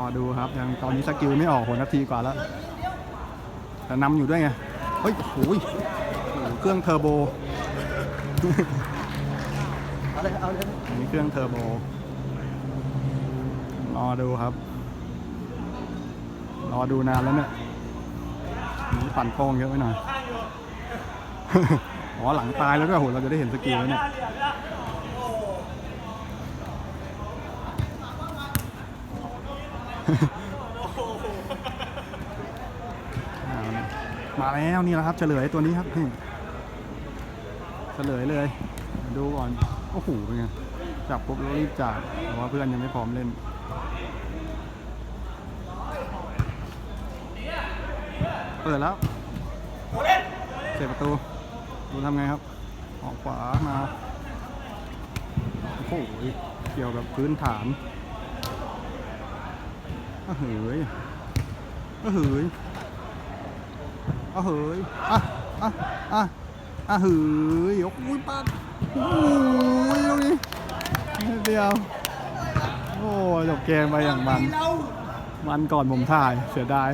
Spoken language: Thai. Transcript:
อดูครับยังตอนนี้สกิลไม่ออกหัวนาทีกว่าแล้วแต่นำอยู่ด้วยไงเฮ้ยโอ้ยโหเครื่องเทอร์โบเอาเลยเอาเลยอันนี้เครื่องเทอร์โบรอดูครับ รอดูนานแล้วเนี่ยปั่นโป้งเยอะไปหน่อย อ๋อหลังตายแล้วก็โหเราจะได้เห็นสกิลแล้วเนี่ย เอาเนี่ย มาแล้วนี่แหละครับเฉลยตัวนี้ครับนี่เฉลยเลย ดูก่อนโอ้โหเป็นไงจับปุ๊บแล้วรีบจ่ายแต่ว่าเพื่อนยังไม่พร้อมเล่นเปิดแล้วเสร็จประตูดูทำไงครับ ออกขวามาโอ้โหเกี่ยวกับพื้นฐาน อ้เฮ้ยอ้เฮ้ยอ้เฮ้ยอะอะอะอะเฮ้ยโอ้ยปัดโอ้ยตรงนี้เดียว โอ้ยจบเกมไปอย่างมัน มันก่อนผมถ่ายเสียดาย